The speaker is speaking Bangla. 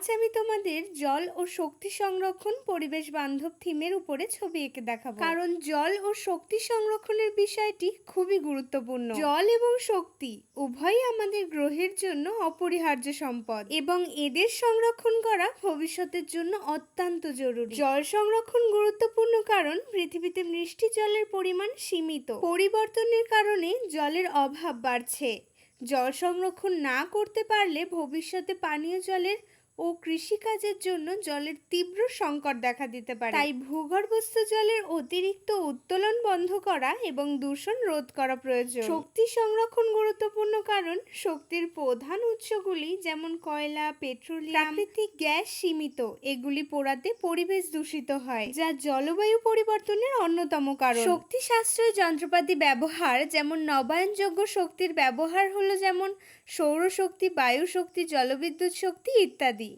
আজ আমি তোমাদের জল ও শক্তি সংরক্ষণ পরিবেশ বান্ধব থিমের উপরে ছবি এঁকে দেখাবো। কারণ জল ও শক্তি সংরক্ষণের বিষয়টি খুবই গুরুত্বপূর্ণ। জল এবং শক্তি উভয়ই আমাদের গ্রহের জন্য অপরিহার্য সম্পদ এবং এদের সংরক্ষণ করা ভবিষ্যতের জন্য অত্যন্ত জরুরি। জল সংরক্ষণ গুরুত্বপূর্ণ কারণ পৃথিবীতে মিষ্টি জলের পরিমাণ সীমিত। পরিবর্তনের কারণে জলের অভাব বাড়ছে। জল সংরক্ষণ না করতে পারলে ভবিষ্যতে পানীয় জলের ও কৃষিকাজের জন্য জলের তীব্র সংকট দেখা দিতে পারে। তাই ভূগর্ভস্থ জলের অতিরিক্ত উত্তোলন বন্ধ করা এবং দূষণ রোধ করা প্রয়োজন। শক্তি সংরক্ষণ গুরুত্বপূর্ণ কারণ শক্তির প্রধান উৎসগুলি যেমন কয়লা, পেট্রোলিয়াম, প্রাকৃতিক গ্যাস সীমিত, এগুলি পোড়াতে পরিবেশ দূষিত হয়, যা জলবায়ু পরিবর্তনের অন্যতম কারণ। শক্তি সাশ্রয় যন্ত্রপাতি ব্যবহার যেমন নবায়নযোগ্য শক্তির ব্যবহার হলো যেমন সৌরশক্তি বায়ুশক্তি জলবিদ্যুৎ শক্তি ইত্যাদি।